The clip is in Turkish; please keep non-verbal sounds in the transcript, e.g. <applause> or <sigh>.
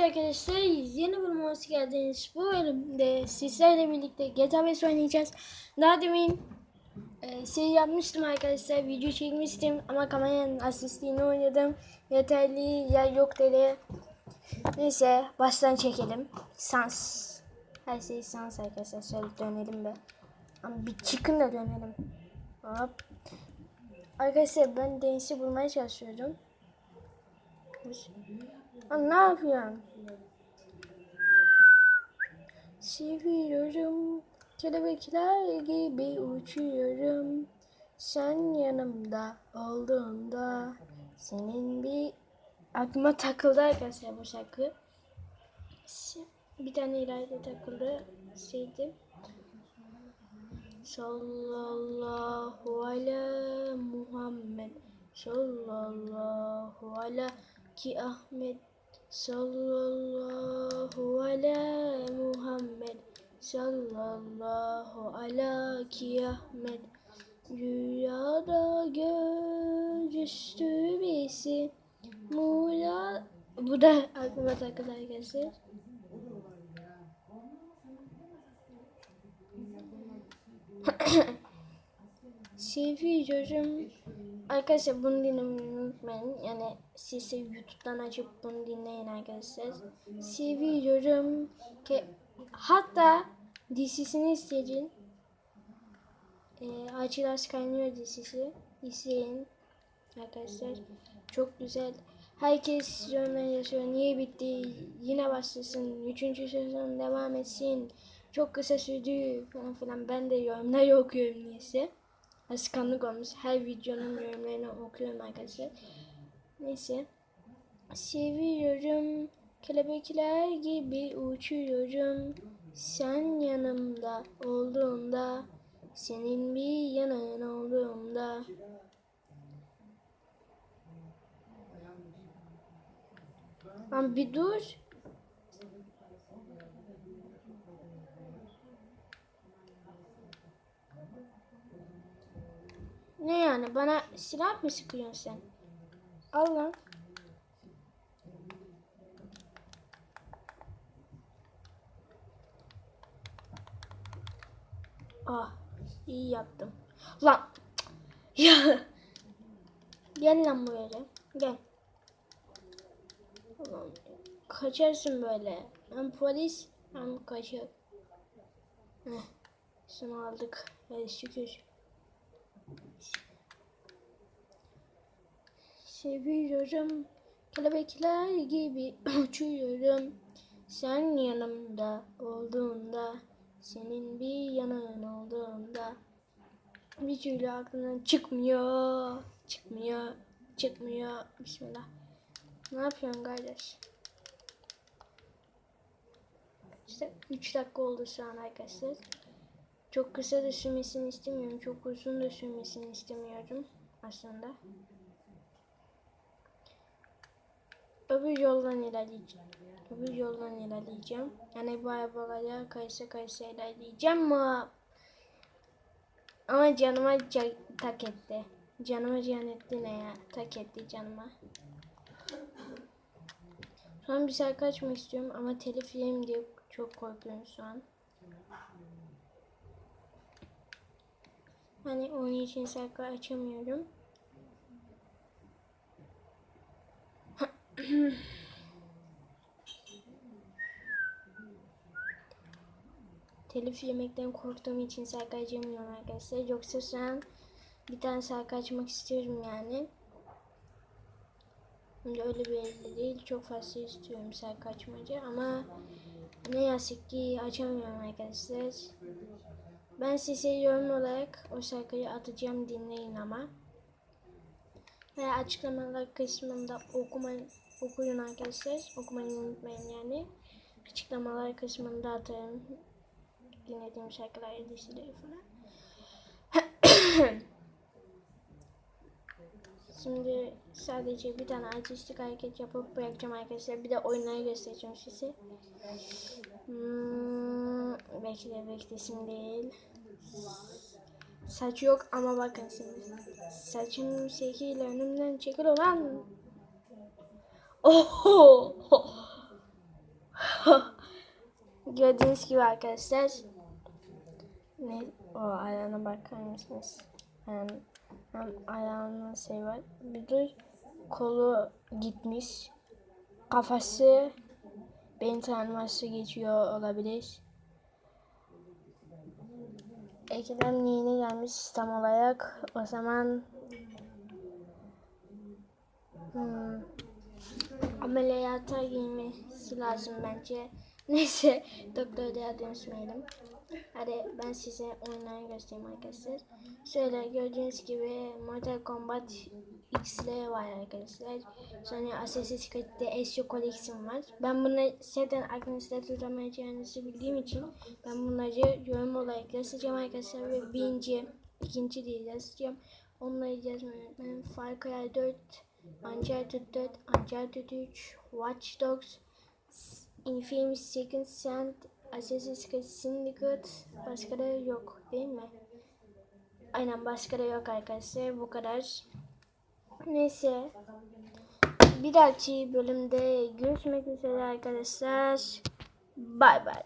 arkadaşlar yeni bölüme hoş geldiniz. Bu bölümde sizlerle birlikte GTA 5 oynayacağız. Daha demin e, şey yapmıştım arkadaşlar video çekmiştim ama kameranın asistliğini oynadım. Yeterli yer yok dedi. Neyse baştan çekelim. Sans. Her şey sans arkadaşlar. Şöyle dönelim be. Ama bir çıkın da dönelim. Hop. Arkadaşlar ben Deniz'i bulmaya çalışıyorum. Lan ne yapıyorsun? Seviyorum. Kelebekler gibi uçuyorum. Sen yanımda olduğunda senin bir aklıma takıldı arkadaşlar bu şarkı. Bir tane ileride takıldı. Şeydi. Sallallahu ala Muhammed Sallallahu ala ki Ahmet Sallallahu ala Muhammed. Sallallahu ala ki Ahmet Rüyada görüştü bizi Mula. Bu da aklıma takıldı arkadaşlar. <clears throat> Seviyorum. Arkadaşlar bunu dinlemeyi unutmayın. Yani siz de YouTube'dan açıp bunu dinleyin arkadaşlar. Seviyorum. Ki hatta dizisini isteyin. E, Açılar Kaynıyor dizisi. İzleyin arkadaşlar. Çok güzel. Herkes yorumlar yazıyor. Niye bitti? Yine başlasın. Üçüncü sezon devam etsin. Çok kısa sürdü falan filan. Ben de yorumlar <laughs> okuyorum niyeyse. Askanlık olmuş. Her videonun yorumlarını okuyorum arkadaşlar. Neyse. Seviyorum. Kelebekler gibi uçuyorum. Sen yanımda olduğunda. Senin bir yanın olduğunda. Ama bir dur. Ne yani bana silah mı sıkıyorsun sen? Al lan. Ah iyi yaptım. Lan. Ya. Gel lan buraya. Gel. Ulan, Kaçarsın böyle. Hem polis hem kaçak. Heh. Şunu aldık. Hadi şükür. Seviyorum. Kelebekler gibi <clears throat> uçuyorum. Sen yanımda olduğunda, senin bir yanın olduğunda bir türlü aklından çıkmıyor, çıkmıyor, çıkmıyor. Bismillah. Ne yapıyorsun kardeş? İşte 3 dakika oldu şu an arkadaşlar. Çok kısa da sürmesini istemiyorum. Çok uzun da sürmesini istemiyorum aslında. Öbür yoldan ilerleyeceğim. Öbür yoldan ilerleyeceğim. Yani bu arabalara kaysa kaysa ilerleyeceğim ama ama canıma ca- tak etti. Canıma can etti ne ya? Tak etti canıma. Şu an bir şarkı açmak istiyorum ama telif yiyeyim diye çok korkuyorum şu an. Hani onun için şarkı açamıyorum. Telif yemekten korktuğum için şarkı açamıyorum arkadaşlar. Yoksa şu an bir tane şarkı açmak istiyorum yani. Şimdi öyle bir elde değil. Çok fazla istiyorum şarkı açmacı ama ne yazık ki açamıyorum arkadaşlar. Ben size yorum olarak o şarkıyı atacağım dinleyin ama. Ve açıklamalar kısmında okumayı, okuyun arkadaşlar. Okumayı unutmayın yani. Açıklamalar kısmında atarım. Dinlediğim şarkılar listeleri falan. <coughs> Şimdi sadece bir tane artistik hareket yapıp bırakacağım arkadaşlar. Bir de oyunları göstereceğim size. Hmm, bekle bekle şimdi değil. Saç yok ama bakın şimdi. Saçım şekil önümden çekil olan. Oho! <laughs> Gördüğünüz gibi arkadaşlar. Ne? O ayağına bakar mısınız? Hem, hem ayağının şey var. Bir de kolu gitmiş. Kafası beyin tanıması geçiyor olabilir. Ekrem yeni gelmiş tam olarak. O zaman hmm, ameliyata girmesi lazım bence. <laughs> Neyse doktora da dönüşmeyelim. Hadi ben size oyunları göstereyim arkadaşlar. Şöyle gördüğünüz gibi Mortal Kombat X'le var arkadaşlar. Sonra Assassin's Creed'de Ezio Collection var. Ben bunu zaten arkadaşlar tutamayacağınızı bildiğim için ben bunları yorum olarak yazacağım arkadaşlar ve birinci, ikinci diye yazacağım. Onları yazmayı unutmayın. Far Cry 4, Uncharted 4, Uncharted 3, Watch Dogs, Infamous Second Son, Assassin's Creed Syndicate başka da yok değil mi? Aynen başka da yok arkadaşlar bu kadar. Neyse. Bir dahaki bölümde görüşmek üzere arkadaşlar. Bay bay.